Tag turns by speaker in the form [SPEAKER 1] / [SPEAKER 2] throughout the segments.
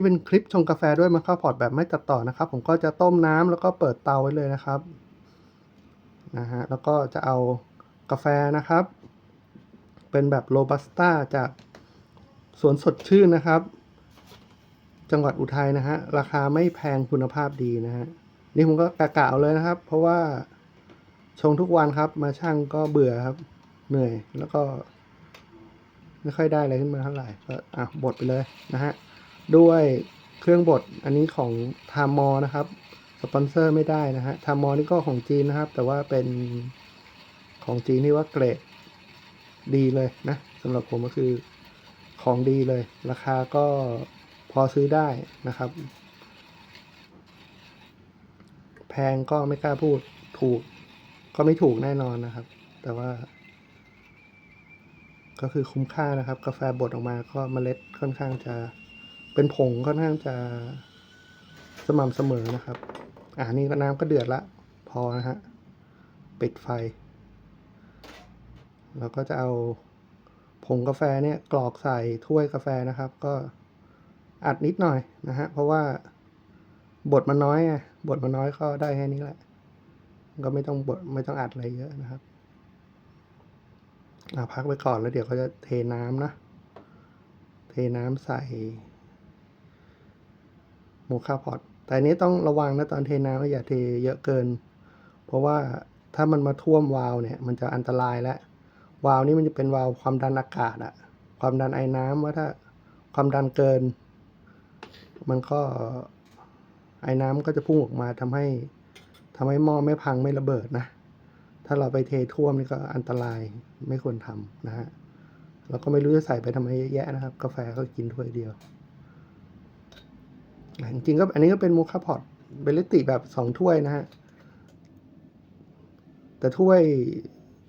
[SPEAKER 1] นี่เป็นคลิปชงกาแฟด้วยมาข้าวพอร์ตแบบไม่ตัดต่อนะครับ ผมก็จะต้มน้ำแล้วก็เปิดเตาไว้เลยนะครับนะฮะแล้วก็จะเอากาแฟนะครับ เป็นแบบโรบัสต้าจากสวนสดชื่นนะครับ จังหวัดอุทัยนะฮะราคาไม่แพงคุณภาพดีนะฮะนี่ผมก็กะกะเอาเลยนะครับ เพราะว่าชงทุกวันครับ มาช่างก็เบื่อครับ เหนื่อยแล้วก็ ไม่ค่อยได้อะไรขึ้นมาเท่าไหร่ก็อะบดไปเลยนะฮะ ด้วยเครื่องบดอันนี้ของทามมอนะครับสปอนเซอร์ไม่ได้นะฮะทามมอนี่ก็ของจีนนะครับ แต่ว่าเป็นของจีนที่ว่าเกรดดีเลยนะสำหรับผมก็คือของดีเลย ราคาก็พอซื้อได้นะครับ แพงก็ไม่กล้าพูดถูก ก็ไม่ถูกแน่นอนนะครับ แต่ว่า ก็คือคุ้มค่านะครับ กาแฟบดออกมาก็เมล็ดค่อนข้างจะ เป็นผงค่อนข้างจะสม่ำเสมอนะครับ อ่านี่น้ำก็เดือดละ พอนะฮะ ปิดไฟ แล้วก็จะเอาผงกาแฟเนี่ยกรอกใส่ถ้วยกาแฟนะครับ ก็อัดนิดหน่อยนะฮะ เพราะว่าบดมันน้อยไงบดมันน้อยก็ได้แค่นี้แหละ ก็ไม่ต้องบดไม่ต้องอัดอะไรเยอะนะครับอ่าพักไว้ก่อนแล้วเดี๋ยวเขาจะเทน้ำนะ เทน้ำใส่ โมคาพอตแต่อันนี้ต้องระวังนะตอนเทน้ำอย่าเทเยอะเกิน เพราะว่าถ้ามันมาท่วมวาล์วเนี่ยมันจะอันตรายแล้ววาล์วนี้มันจะเป็นวาล์วความดันอากาศอะความดันไอ้น้ำว่าถ้าความดันเกิน มันก็ไอ้น้ำก็จะพุ่งออกมาทำให้ทำให้หม้อไม่พังไม่ระเบิดนะ ถ้าเราไปเทท่วมนี่ก็อันตรายไม่ควรทำนะฮะแล้วก็ไม่รู้จะใส่ไปทำไมเยอะแยะนะครับ กาแฟก็กินถ้วยเดียว จริงๆก็อันนี้ก็เป็นโมคาพอตเบลลิติแบบสองถ้วยนะฮะ แต่ถ้วย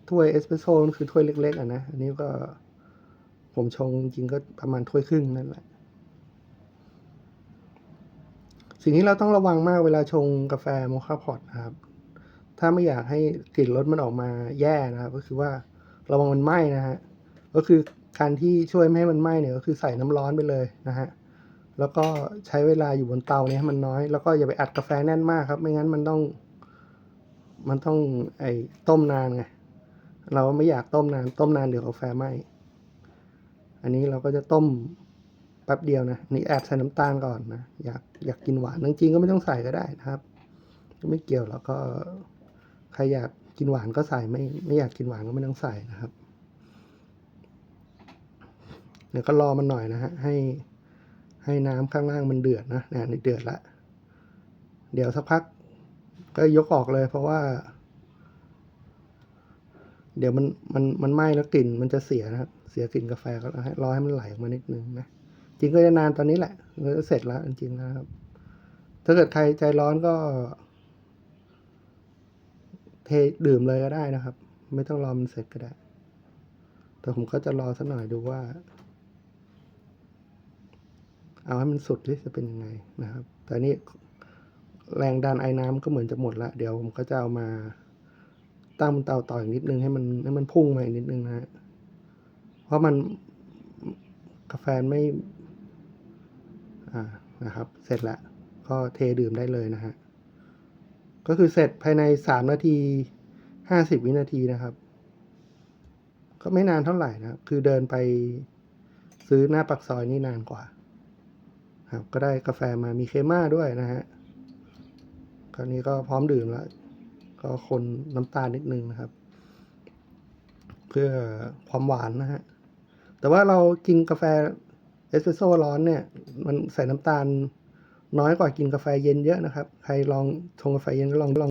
[SPEAKER 1] ถ้วยเอสเปรสโซ่คือถ้วยเล็ก ๆอะนะ อันนี้ก็ผมชงจริงก็ประมาณถ้วยครึ่งนั่นแหละ สิ่งที่เราต้องระวังมากเวลาชงกาแฟโมคาพอตนะครับ ถ้าไม่อยากให้กลิ่นรสมันออกมาแย่นะครับ ก็คือว่าระวังมันไหม้นะฮะ ก็คือการที่ช่วยไม่ให้มันไหม้เนี่ยก็คือใส่น้ำร้อนไปเลยนะฮะ แล้วก็ใช้เวลาอยู่บนเตาเนี่ยมันน้อย แล้วก็อย่าไปอัดกาแฟแน่นมากครับ ไม่งั้นมันต้อง มันต้องไอ้ต้มนานไง เราไม่อยากต้มนาน ต้มนานเดี๋ยวกาแฟไหม้ อันนี้เราก็จะต้มแป๊บเดียวนะ นี่แอบใส่น้ำตาลก่อนนะ อยากอยากกินหวาน จริงๆก็ไม่ต้องใส่ก็ได้นะครับ ไม่เกี่ยวแล้วก็ใครอยากกินหวานก็ใส่ไม่ไม่อยากกินหวานก็ไม่ต้องใส่นะครับ เดี๋ยวก็รอมันหน่อยนะฮะให้ ให้น้ำข้างล่างมันเดือดนะเนี่ยเดือดละ เดี๋ยวสักพัก ก็ยกออกเลยเพราะว่า เดี๋ยวมันมันมันไหม้แล้วกลิ่นมันจะเสียนะครับ เสียกลิ่นกาแฟก็ให้รอให้มันไหลออกมานิดนึงนะ จริงก็จะนานตอนนี้แหละก็จะเสร็จแล้วจริงนะครับ ถ้าเกิดใครใจร้อนก็ เทดื่มเลยก็ได้นะครับ ไม่ต้องรอมันเสร็จก็ได้ แต่ผมก็จะรอสักหน่อยดูว่า เอาให้มันสุดที่จะเป็นยังไงนะครับ แต่นี่แรงดันไอ้น้ำก็เหมือนจะหมดละเดี๋ยวผมก็จะเอามาตั้งบนเตาต่ออีกนิดนึงให้มันให้มันพุ่งมาอีกนิดนึงนะฮะเพราะมันกาแฟไม่ อ่านะครับ เสร็จล้วก็เทดื่มได้เลยนะฮะ ก็คือเสร็จภายในสามนาทีห้าสิบวินาทีนะครับ ก็ไม่นานเท่าไหร่นะครับคือเดินไปซื้อหน้าปักซอยนี่นานกว่า ครับก็ได้กาแฟมามีเคม่าด้วยนะฮะคราวนี้ก็พร้อมดื่มแล้ว ก็คนน้ำตาลนิดนึงนะครับ เพื่อความหวานนะฮะแต่ว่าเรากินกาแฟเอสเปรสโซ่ร้อนเนี่ย มันใส่น้ำตาลน้อยกว่ากินกาแฟเย็นเยอะนะครับ ใครลองชงกาแฟเย็นก็ลองลอง